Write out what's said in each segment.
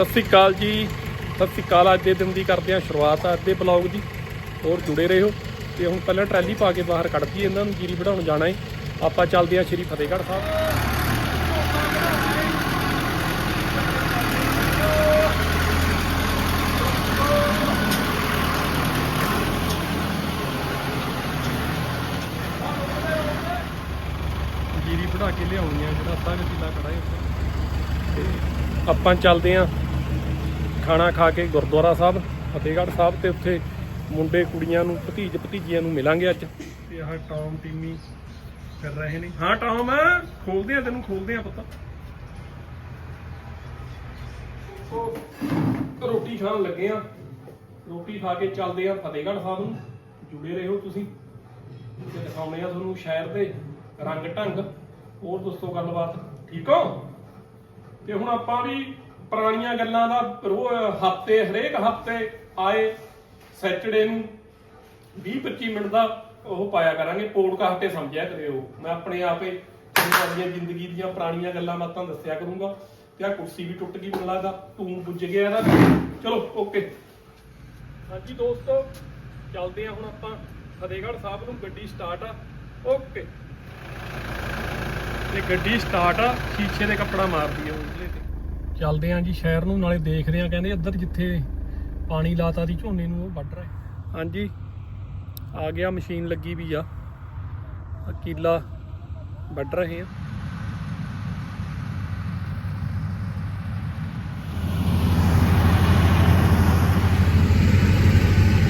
ਸਤਿ ਸ੍ਰੀ ਅਕਾਲ ਜੀ। ਸਤਿ ਸ੍ਰੀ ਅਕਾਲ, ਅੱਜ ਦੇ ਦਿਨ ਦੀ ਕਰਦੇ ਹਾਂ ਸ਼ੁਰੂਆਤ ਅੱਜ ਦੇ ਬਲੌਗ ਦੀ। ਹੋਰ ਜੁੜੇ ਰਹੋ ਤੇ ਹੁਣ ਪਹਿਲਾਂ ਟਰੈਲੀ ਪਾ ਕੇ ਬਾਹਰ ਕੱਢਦੀ ਇਹਨਾਂ ਨੂੰ ਜੀਰੀ ਵਢਾਉਣ ਜਾਣਾ ਹੈ ਆਪਾਂ ਚੱਲਦੇ ਹਾਂ ਸ਼੍ਰੀ ਫਤਿਹਗੜ੍ਹ ਸਾਹਿਬ। ਜੀਰੀ ਵਢਾ ਕੇ ਲਿਆਉਣੀ ਆ ਜਿਹੜਾ ਅੱਧਾ ਕੁ ਕਿੱਲਾ ਖੜਾ ਹੈ ਤੇ ਆਪਾਂ ਚੱਲਦੇ ਆਂ ਖਾਣਾ ਖਾ ਕੇ ਗੁਰਦੁਆਰਾ ਸਾਹਿਬ ਫਤਿਹਗੜ੍ਹ ਸਾਹਿਬ ਤੇ ਉੱਥੇ ਮੁੰਡੇ ਕੁੜੀਆਂ ਨੂੰ ਭਤੀਜ ਭਤੀਜੀਆਂ ਨੂੰ ਮਿਲਾਂਗੇ ਅੱਜ। ਤੇ ਆਹ ਟੌਮ ਟੀਮੀ ਕਰ ਰਹੇ ਨੇ। ਹਾਂ ਟੌਮ ਖੋਲਦੇ ਆ ਤੈਨੂੰ ਖੋਲਦੇ ਆ ਪਤਾ। ਉਹ ਰੋਟੀ ਖਾਣ ਲੱਗੇ ਆ। ਰੋਟੀ ਖਾ ਕੇ ਚੱਲਦੇ ਆ ਫਤਿਹਗੜ੍ਹ ਸਾਹਿਬ ਨੂੰ। ਜੁੜੇ ਰਹੋ ਤੁਸੀਂ। ਤੇ ਦਿਖਾਉਣੇ ਆ ਤੁਹਾਨੂੰ ਸ਼ਹਿਰ ਦੇ ਰੰਗ ਢੰਗ ਹੋਰ ਦੋਸਤੋ ਗੱਲਬਾਤ। ਠੀਕ ਹੋ? ਤੇ ਹੁਣ ਆਪਾਂ ਵੀ ਪੁਰਾਣੀਆਂ ਗੱਲਾਂ ਦਾ ਰੋਜ਼ ਹਫ਼ਤੇ, ਹਰੇਕ ਹਫ਼ਤੇ ਆਏ ਸੈਟਰਡੇ ਨੂੰ 20 25 ਮਿੰਟ ਦਾ ਉਹ ਪਾਇਆ ਕਰਾਂਗੇ ਪੋਡਕਾਸਟ ਤੇ ਸਮਝਿਆ ਕਰਿਓ। ਮੈਂ ਆਪਣੇ ਆਪੇ ਆਪਣੀਆਂ ਜ਼ਿੰਦਗੀ ਦੀਆਂ ਪੁਰਾਣੀਆਂ ਗੱਲਾਂ ਬਾਤਾਂ ਦੱਸਿਆ ਕਰੂੰਗਾ ਤੇ ਆ ਕੁਰਸੀ ਵੀ ਟੁੱਟ ਗਈ ਮੈਨੂੰ ਲੱਗਦਾ ਟੂਨ ਬੁੱਝ ਗਿਆ ਇਹਦਾ। ਚਲੋ ਓਕੇ ਹਾਂਜੀ ਦੋਸਤੋ, ਚੱਲਦੇ ਆ ਹੁਣ ਆਪਾਂ। ਫਤਿਹਗੜ੍ਹ ਸਾਹਿਬ ਨੂੰ ਗੱਡੀ ਸਟਾਰਟ ਆ। ਓਕੇ ਤੇ ਗੱਡੀ ਸਟਾਰਟ ਆ, ਸ਼ੀਸ਼ੇ ਦੇ ਕੱਪੜਾ ਮਾਰਦੀ ਆ ਉਸਲੇ ਤੇ ਚੱਲਦੇ ਆ ਜੀ ਸ਼ਹਿਰ ਨੂੰ, ਨਾਲੇ ਦੇਖਦੇ ਆ, ਕਹਿੰਦੇ ਇੱਧਰ ਜਿੱਥੇ ਪਾਣੀ ਲਾਤਾ ਦੀ ਝੋਨੇ ਨੂੰ ਉਹ ਵੱਢ ਰਹੇ। ਹਾਂਜੀ। ਆ ਗਿਆ ਮਸ਼ੀਨ ਲੱਗੀ ਵੀ ਆ। ਆਹ ਕੀਲਾ ਵੱਢ ਰਹੇ ਆ।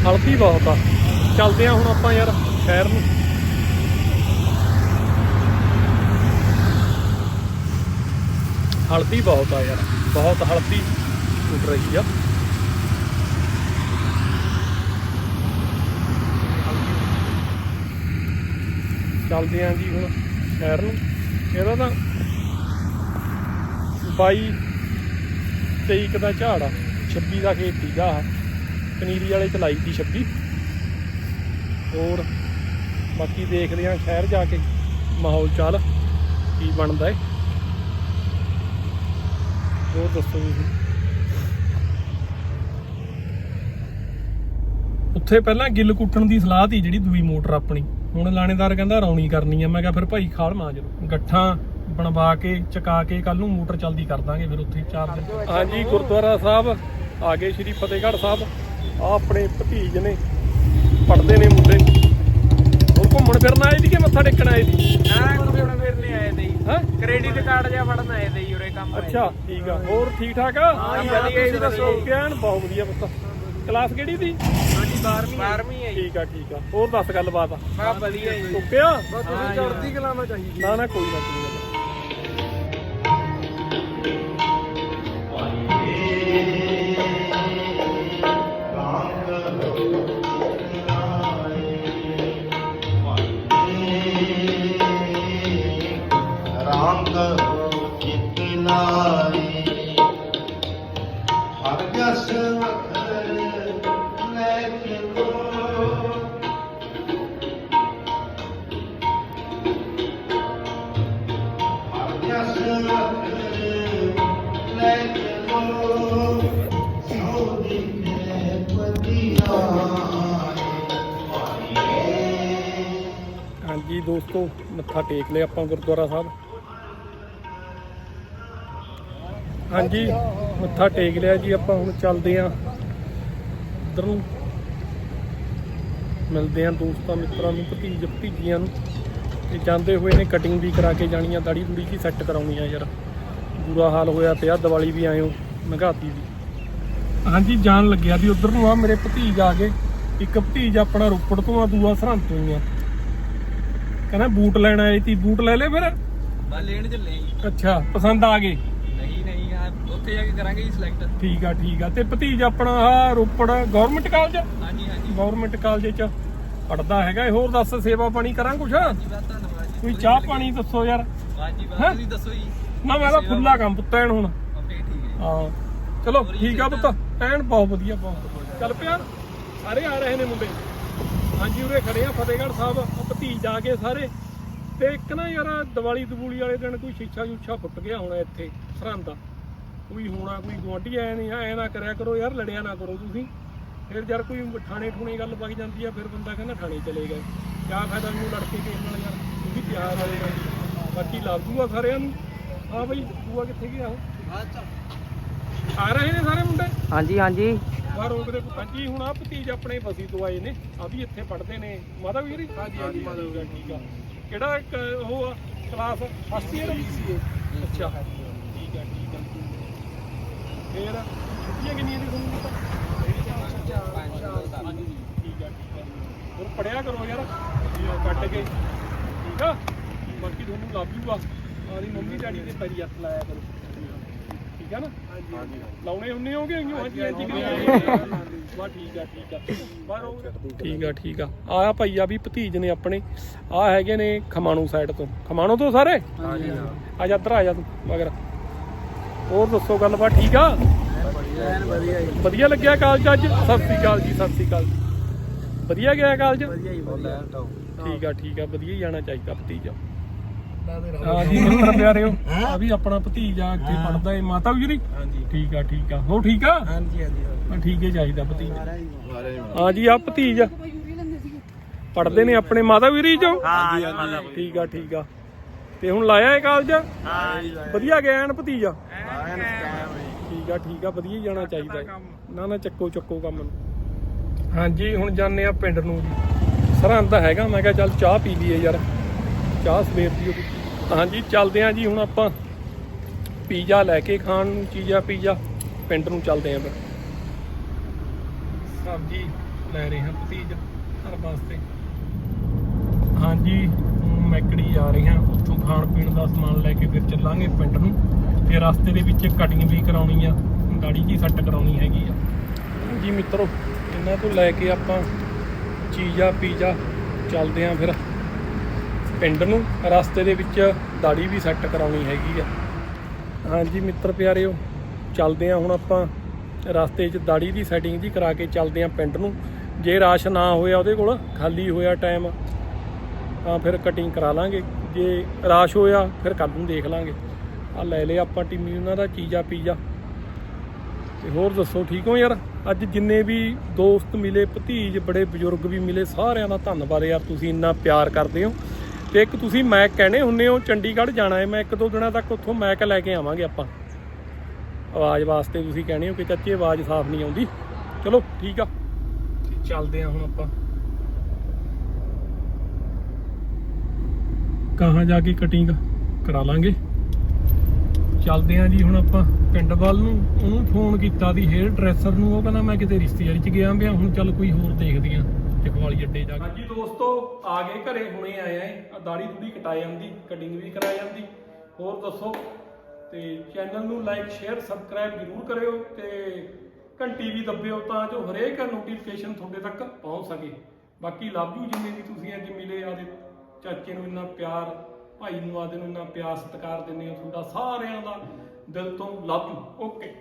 ਹਲਦੀ ਬਹੁਤ ਆ। ਚੱਲਦੇ ਆ ਹੁਣ ਆਪਾਂ ਯਾਰ ਸ਼ਹਿਰ ਨੂੰ। ਹਲਦੀ ਬਹੁਤ ਆ ਯਾਰ। ਬਹੁਤ ਹਲਦੀ ਉੱਡ ਰਹੀ ਆ। ਚੱਲਦੇ ਆਂ ਜੀ ਹੁਣ ਸ਼ਹਿਰ ਨੂੰ। ਇਹਦਾ ਤਾਂ 22 23 ਦਾ ਝਾੜ ਆ 26 ਦਾ ਖੇਤ ਸੀਗਾ ਪਨੀਰੀ ਵਾਲੇ ਚਲਾਈ ਲਾਈ ਦੀ 26 ਹੋਰ ਬਾਕੀ ਦੇਖਦੇ ਆਂ ਸ਼ਹਿਰ ਜਾ ਕੇ ਮਾਹੌਲ ਚਾਲ, ਕੀ ਬਣਦਾ ਏ। ਹੋਰ ਦੱਸੋ ਤੁਸੀਂ ਉੱਥੇ ਪਹਿਲਾਂ ਗਿੱਲ ਕੁੱਟਣ ਦੀ ਸਲਾਹ ਸੀ ਜਿਹੜੀ ਦੂਈ ਮੋਟਰ ਆਪਣੀ। ਹੁਣ ਲਾਣੇਦਾਰ ਕਹਿੰਦਾ ਰੌਣੀ ਕਰਨੀ ਆ। ਮੈਂ ਕਿਹਾ ਫਿਰ ਭਾਈ ਖਾਲ ਮਾਜ ਲਓ ਗੱਠਾਂ ਬਣਵਾ ਕੇ ਚਕਾ ਕੇ ਕੱਲ ਨੂੰ ਮੋਟਰ ਚੱਲਦੀ ਕਰ ਦਾਂਗੇ ਫਿਰ ਉੱਥੇ ਚਾਰ ਦਿਨ। ਹਾਂਜੀ ਗੁਰਦੁਆਰਾ ਸਾਹਿਬ ਆ ਗਏ ਸ਼੍ਰੀ ਫਤਿਹਗੜ੍ਹ ਸਾਹਿਬ। ਆ ਆਪਣੇ ਭਤੀਜ ਨੇ ਪੜਦੇ ਨੇ ਮੁੰਡੇ। ਉਹ ਘੁੰਮਣ ਫਿਰਨ ਆਏ ਸੀ ਕਿ ਮੱਥਾ ਟੇਕਣ ਆਏ ਸੀ? ਨਾ ਘੁੰਮਣ ਫਿਰਨੇ ਕਾਰਡ ਜਿਹਾ ਫੜਨ ਆਏ ਤੇ ਉਰੇ ਕੰਮ ਆਏ। ਅੱਛਾ ਠੀਕ ਆ। ਹੋਰ ਠੀਕ ਠਾਕ ਆ? ਹਾਂ ਜੀ, ਯਾਰ, ਵਧੀਆ ਜੀ, ਤੁਸੀਂ ਦੱਸੋ? ਵਧੀਆ। ਬਹੁਤ ਵਧੀਆ ਪੁੱਤ। ਕਲਾਸ ਕਿਹੜੀ ਦੀ? ਹਾਂਜੀ 12ਵੀਂ 12ਵੀਂ ਹੈ ਜੀ। ਠੀਕ ਆ ਠੀਕ ਆ। ਹੋਰ ਦੱਸ ਗੱਲਬਾਤ। ਆ ਮੈਂ ਕਿਹਾ ਵਧੀਆ ਜੀ। ਓਕੇ ਆ ਬਸ ਤੁਸੀਂ ਚੜ੍ਹਦੀ ਕਲਾ ਨਾਲ ਚਾਹੀਦੀ ਨਾ ਨਾ ਕੋਈ ਨਾ ਕੋਈ ਨਾ। ਚਿਤ ਹਰ ਜਸ ਵਖਰ ਲੈ ਚਲੋ ਹਰ ਜਸ ਵਖਰ ਲੈ ਚਲੋ ਸੋ ਦਿਨੇ ਪਤੀਆ ਹਾਂਜੀ ਦੋਸਤੋ, ਮੱਥਾ ਟੇਕ ਲਿਆ ਆਪਾਂ ਗੁਰਦੁਆਰਾ ਸਾਹਿਬ। ਹਾਂਜੀ ਮੱਥਾ ਟੇਕ ਲਿਆ ਜੀ ਆਪਾਂ ਹੁਣ ਚੱਲਦੇ ਆਂ ਇੱਧਰ ਨੂੰ ਮਿਲਦੇ ਆਂ ਦੋਸਤਾਂ ਮਿੱਤਰਾਂ ਨੂੰ ਭਤੀਜ ਭਤੀਜੀਆਂ ਨੂੰ। ਤੇ ਜਾਂਦੇ ਹੋਏ ਨੇ ਕਟਿੰਗ ਵੀ ਕਰਾ ਕੇ ਜਾਣੀ ਆ ਦਾੜੀ ਦੂੜੀ ਜੀ ਸੈੱਟ ਕਰਾਉਣੀ ਆ ਯਾਰ। ਬੁਰਾ ਹਾਲ ਹੋਇਆ ਪਿਆ ਦੀਵਾਲੀ ਵੀ ਆਇਓ ਮਹਿੰਗਾਤੀ ਦੀ ਹਾਂਜੀ ਜਾਣ ਲੱਗਿਆ ਵੀ ਉਧਰ ਨੂੰ ਆ ਮੇਰੇ ਭਤੀਜ ਆ ਗਏ। ਇੱਕ ਭਤੀਜ ਆਪਣਾ ਰੋਪੜ ਤੋਂ ਆ ਦੂਆ ਸਰਹੰਦ ਤੋਂ ਹੀ ਆ। ਕਹਿੰਦਾ ਬੂਟ ਲੈਣ ਆਏ ਸੀ ਬੂਟ ਲੈ ਲੈ ਫਿਰ? ਮੈਂ ਲੈਣ ਚੱਲੇ ਅੱਛਾ ਪਸੰਦ ਆ ਗਏ? ਉੱਥੇ ਜਾ ਕੇ ਕਰਾਂਗੇ ਜੀ ਸਿਲੈਕਟ ਠੀਕ ਆ ਠੀਕ ਆ। ਤੇ ਭਤੀਜ ਆਪਣਾ ਆ ਰੋਪੜ ਗਵਰਨਮੈਂਟ ਕਾਲਜ ਹਾਂਜੀ ਹਾਂਜੀ। ਗਵਰਨਮੈਂਟ ਕਾਲਜ ਚ। ਪੜਦਾ ਹੈਗਾ ਇਹ। ਹੋਰ ਦੱਸ ਸੇਵਾ ਪਾਣੀ ਕਰਾਂ ਕੁਛ? ਜੀ ਬਸ ਧੰਨਵਾਦ ਜੀ। ਕੋਈ ਚਾਹ ਪਾਣੀ ਦੱਸੋ ਯਾਰ। ਹਾਂਜੀ ਬਸ ਹੈਂ? ਤੁਸੀਂ ਦੱਸੋ ਜੀ। ਨਾ ਮੈਂ ਤਾਂ ਖੁੱਲਾ ਕੰਮ ਪੁੱਤੈਣ ਹੁਣ। ਓਕੇ ਠੀਕ ਹੈ ਹਾਂ। ਚਲੋ ਠੀਕ ਆ ਪੁੱਤ। ਐਨ ਬਹੁਤ ਵਧੀਆ ਬਹੁਤ। ਚੱਲ ਪਿਆ। ਸਾਰੇ ਆ ਰਹੇ ਨੇ ਮੁੰਡੇ। ਹਾਂਜੀ ਉਰੇ ਖੜੇ ਆ ਫਤਿਹਗੜ੍ਹ ਸਾਹਿਬ। ਆ ਭਤੀਜ ਆ ਗਏ ਸਾਰੇ। ਤੇ ਇੱਕ ਨਾ ਯਾਰ ਦੀਵਾਲੀ ਦਬੂਲੀ ਵਾਲੇ ਦਿਨ ਕੋਈ ਸ਼ੀਸ਼ਾ ਸ਼ੂਸ਼ਾ ਫੁੱਟ ਗਿਆ ਹੋਣਾ ਇੱਥੇ ਸਰਹੰਦ ਦਾ। ਕੋਈ ਹੋਣਾ ਕੋਈ ਗੁਆਂਢੀ ਆਇਆ ਨਹੀਂ ਐ ਨਾ ਕਰਿਆ ਕਰੋ ਯਾਰ ਲੜਿਆ ਨਾ ਕਰੋ ਤੁਸੀਂ। ਫਿਰ ਯਾਰ ਕੋਈ ਥਾਣੇ ਠੂਣੇ ਗੱਲ ਵਗ ਜਾਂਦੀ ਆ ਫਿਰ ਬੰਦਾ ਕਹਿੰਦਾ ਥਾਣੇ ਚਲੇ ਗਏ। ਕਿਆ ਫਾਇਦਾ ਨੂੰ ਲੜ ਕੇ ਕਿਸੇ ਨਾਲ ਯਾਰ? ਉਹ ਵੀ ਪਿਆਰ ਵਾਲੇ ਨਾਲ ਬਾਕੀ ਲੱਭ ਜੂਗਾ ਸਾਰਿਆਂ ਨੂੰ। ਹਾਂ ਬਈ ਬੂਆ ਕਿੱਥੇ ਗਿਆ ਉਹ? ਆ ਰਹੇ ਨੇ ਸਾਰੇ ਮੁੰਡੇ? ਹਾਂਜੀ ਹਾਂਜੀ। ਬਾਹਰ ਰੋਕਦੇ ਹਾਂਜੀ ਹੁਣ ਆ ਭਤੀਜ ਆਪਣੇ ਬਸੀ ਤੋਂ ਆਏ ਨੇ। ਆ ਵੀ ਇੱਥੇ ਪੜ੍ਹਦੇ ਨੇ। ਮਾਤਾ ਵੀਰ? ਹਾਂਜੀ ਹਾਂਜੀ ਮਾਤਾ ਵੀਰ। ਠੀਕ ਆ। ਕਿਹੜਾ ਇੱਕ ਉਹ ਆ ਕਲਾਸ ਫਸਟ ਇਅਰ ਅੱਛਾ। ਫੇਰ ਛੁੱਟੀਆਂ ਕਿੰਨੀਆਂ ਦੀ ਤੁਹਾਨੂੰ ਪਤਾ? ਠੀਕ ਆ ਠੀਕ ਆ। ਹੋਰ ਪੜਿਆ ਕਰੋ ਯਾਰ ਕੱਟ ਕੇ। ਠੀਕ ਆ? ਬਾਕੀ ਤੁਹਾਨੂੰ ਲੱਭ ਜੂਗਾ। ਆਦੀ ਮੰਮੀ ਡੈਡੀ ਦੇ ਪੈਰੀ ਹੱਥ ਲਾਇਆ ਕਰੋ। ਠੀਕ ਆ ਨਾ? ਹਾਂਜੀ ਲਾਉਣੇ ਹੁੰਨੇ ਹੋਗੇ? ਇੰਨੂ ਹਾਂਜੀ ਹਾਂਜੀ ਵਾ ਠੀਕ ਆ ਠੀਕ ਆ। ਬਾਹਰ ਹੋਊਗਾ ਠੀਕ ਆ ਠੀਕ ਆ। ਆਹ ਭਾਈ ਆ ਵੀ ਭਤੀਜ ਨੇ ਆਪਣੇ। ਆ ਹੈਗੇ ਨੇ ਖਮਾਣੋ ਸਾਈਡ ਤੋਂ। ਖਮਾਣੋ ਤੋਂ ਸਾਰੇ? ਹਾਂਜੀ ਆ ਜਾ ਇੱਧਰ ਆ ਜਾ ਤੂੰ ਮਗਰ। ਹੋਰ ਦੱਸੋ ਗੱਲਬਾਤ ਠੀਕ ਆ? ਵਧੀਆ ਲੱਗਿਆ ਕਾਲਜ ਅੱਜ? ਸਤਿ ਸ੍ਰੀ ਅਕਾਲ ਜੀ ਸਤਿ ਸ੍ਰੀ ਅਕਾਲ ਵਧੀਆ ਗਿਆ ਕਾਲਜ ਵਧੀਆ ਜੀ ਵਧੀਆ ਠੀਕ ਆ ਠੀਕ ਆ ਵਧੀਆ ਹੀ ਜਾਣਾ ਚਾਹੀਦਾ ਭਤੀਜਾ। ਹਾਂ ਜੀ ਮਿੱਤਰ ਪਿਆਰਿਓ ਆ ਵੀ ਆਪਣਾ ਭਤੀਜਾ ਇੱਥੇ ਪੜਦਾ ਏ ਮਾਤਾ ਵੀ ਜੀ ਹਾਂਜੀ। ਠੀਕ ਆ ਠੀਕ ਆ। ਹੋ ਠੀਕ ਆ? ਹਾਂਜੀ ਹਾਂਜੀ ਮੈਂ ਠੀਕ ਹੀ ਚਾਹੀਦਾ ਭਤੀਜਾ। ਹਾਂ ਜੀ ਆ ਭਤੀਜ। ਪੜਦੇ ਨੇ ਆਪਣੇ ਮਾਤਾ ਵੀਰੀ ਚੋਂ? ਹਾਂ ਠੀਕ ਆ ਠੀਕ ਆ। ਤੇ ਹੁਣ ਲਾਇਆ ਏ ਕਾਲਜ? ਹਾਂ ਜੀ ਵਧੀਆ ਗਿਆ ਐਨ ਭਤੀਜਾ? ਠੀਕ ਆ ਠੀਕ ਆ ਵਧੀਆ ਹੀ ਜਾਣਾ ਚਾਹੀਦਾ। ਨਾ ਨਾ ਚੱਕੋ ਚੱਕੋ ਕੰਮ ਨੂੰ। ਹਾਂਜੀ ਹੁਣ ਜਾਂਦੇ ਆ ਪਿੰਡ ਨੂੰ ਜੀ। ਸਰਹੰਦ ਹੈਗਾ ਮੈਂ ਕਿਹਾ ਚੱਲ ਚਾਹ ਪੀ ਲਈਏ ਯਾਰ। ਚਾਹ ਸਵੇਰ ਦੀ। ਹਾਂਜੀ ਚੱਲਦੇ ਆ ਜੀ ਹੁਣ ਆਪਾਂ ਪੀਜ਼ਾ ਲੈ ਕੇ ਖਾਣ ਨੂੰ ਚੀਜ਼ਾ ਪੀਜ਼ਾ। ਪਿੰਡ ਨੂੰ ਚੱਲਦੇ ਆ ਫਿਰ। ਸਬਜੀ ਲੈ ਰਹੇ ਹਾਂ ਭਤੀਜ ਹਰ ਵਾਸਤੇ। ਹਾਂਜੀ ਮੈਕੜੀ ਜਾ ਰਹੇ। ਹਾਂ ਦਾ ਸਮਾਨ ਲੈ ਕੇ ਫਿਰ ਚੱਲਾਂਗੇ ਪਿੰਡ ਨੂੰ। ਤੇ ਰਸਤੇ ਦੇ ਵਿੱਚ ਕਟਿੰਗ ਵੀ ਕਰਾਉਣੀ ਆ ਦਾੜੀ ਜੀ ਸੈੱਟ ਕਰਾਉਣੀ ਹੈਗੀ ਆ। ਜੀ ਮਿੱਤਰੋ, ਇਹਨਾਂ ਤੋਂ ਲੈ ਕੇ ਆਪਾਂ ਚੀਜ਼ਾ, ਪੀਜ਼ਾ ਚੱਲਦੇ ਆਂ ਫਿਰ। ਪਿੰਡ ਨੂੰ ਰਸਤੇ ਦੇ ਵਿੱਚ ਦਾੜੀ ਵੀ ਸੈੱਟ ਕਰਾਉਣੀ ਹੈਗੀ ਆ। ਹਾਂਜੀ ਮਿੱਤਰ ਪਿਆਰਿਓ, ਚੱਲਦੇ ਆਂ ਹੁਣ ਆਪਾਂ ਰਸਤੇ 'ਚ ਦਾੜੀ ਦੀ ਸੈਟਿੰਗ ਜੀ ਕਰਾ ਕੇ ਚੱਲਦੇ ਆਂ ਪਿੰਡ ਨੂੰ। ਜੇ ਰਾਸ਼ ਨਾ ਹੋਇਆ ਉਹਦੇ ਕੋਲ, ਖਾਲੀ ਹੋਇਆ ਟਾਈਮ ਤਾਂ ਫਿਰ ਕਟਿੰਗ ਕਰਾ ਲਾਂਗੇ। ਜੇ ਰਾਸ਼ ਹੋਇਆ, ਫਿਰ ਕੱਲ ਨੂੰ ਦੇਖ ਲਾਂਗੇ। ਆ ਲੈ ਲਿਆ ਆਪਾਂ ਟਿੰਮੀ ਉਹਨਾਂ ਦਾ, ਚੀਜ਼ਾ ਪੀਜ਼ਾ। ਤੇ ਹੋਰ ਦੱਸੋ, ਠੀਕ ਹੋ ਯਾਰ? ਅੱਜ ਜਿੰਨੇ ਵੀ ਦੋਸਤ ਮਿਲੇ, ਭਤੀਜ ਬੜੇ ਬਜ਼ੁਰਗ ਵੀ ਮਿਲੇ, ਸਾਰਿਆਂ ਦਾ ਧੰਨਵਾਦ ਯਾਰ, ਤੁਸੀਂ ਇੰਨਾ ਪਿਆਰ ਕਰਦੇ ਹੋ। ਤੇ ਇੱਕ ਤੁਸੀਂ ਮੈਕ ਕਹਿੰਦੇ ਹੁੰਨੇ ਹੋ, ਚੰਡੀਗੜ੍ਹ ਜਾਣਾ ਹੈ, ਮੈਂ ਇੱਕ ਦੋ ਦਿਨਾਂ ਤੱਕ ਉੱਥੋਂ ਮੈਕ ਲੈ ਕੇ ਆਵਾਂਗੇ ਆਪਾਂ। ਆਵਾਜ਼ ਵਾਸਤੇ ਤੁਸੀਂ ਕਹਿੰਦੇ ਹੋ ਕਿ ਚਾਚੇ, ਆਵਾਜ਼ ਸਾਫ਼ ਨਹੀਂ ਆਉਂਦੀ। ਚਲੋ, ਠੀਕ ਆ। ਚੱਲਦੇ ਆ ਹੁਣ ਆਪਾਂ। ਕਹਾਂ ਜਾ ਕੇ ਕਟਿੰਗ ਕਰਾ ਲਾਂਗੇ। ਚੱਲਦੇ ਆ ਜੀ ਹੁਣ ਆਪਾਂ ਪਿੰਡ ਵੱਲ ਨੂੰ। ਉਹਨੂੰ ਫੋਨ ਕੀਤਾ ਦੀ ਹੇਅਰ ਡਰੈਸਰ ਨੂੰ। ਉਹ ਕਹਿੰਦਾ, ਮੈਂ ਕਿਤੇ ਰਿਸ਼ਤੇਦਾਰੀ 'ਚ ਗਿਆ ਪਿਆ। ਹੁਣ ਚੱਲ ਕੋਈ ਹੋਰ ਦੇਖਦੇ ਆ। ਜਖਵਾਲੀ ਅੱਡੇ ਜਾ ਕੇ। ਹਾਂਜੀ ਦੋਸਤੋ, ਆ ਗਏ ਘਰੇ। ਹੁਣੇ ਆਏ ਆ ਦਾੜੀ ਦੂੜੀ ਕਟਾ ਜਾਂਦੀ। ਕਟਿੰਗ ਵੀ ਕਰਾ ਜਾਂਦੀ। ਹੋਰ ਦੱਸੋ? ਤੇ ਚੈਨਲ ਨੂੰ ਲਾਈਕ ਸ਼ੇਅਰ ਸਬਸਕ੍ਰਾਈਬ ਜ਼ਰੂਰ ਕਰਿਓ। ਤੇ ਘੰਟੀ ਵੀ ਦੱਬਿਓ ਤਾਂ ਜੋ ਹਰੇਕ ਨੋਟੀਫਿਕੇਸ਼ਨ ਤੁਹਾਡੇ ਤੱਕ ਪਹੁੰਚ ਸਕੇ। ਬਾਕੀ ਲਵ ਯੂ ਜਿੰਨੇ ਵੀ ਤੁਸੀਂ ਅੱਜ ਮਿਲੇ ਆਦੇ ਚਾਚੇ ਨੂੰ ਇੰਨਾ ਪਿਆਰ, ਭਾਈ ਨੂੰ ਆਦੇ ਨੂੰ ਇੰਨਾ ਪਿਆਰ, ਸਤਿਕਾਰ ਦਿੰਦੇ ਹੋ, ਤੁਹਾਡਾ ਸਾਰਿਆਂ ਦਾ ਦਿਲ ਤੋਂ ਲਵ ਯੂ ਓਕੇ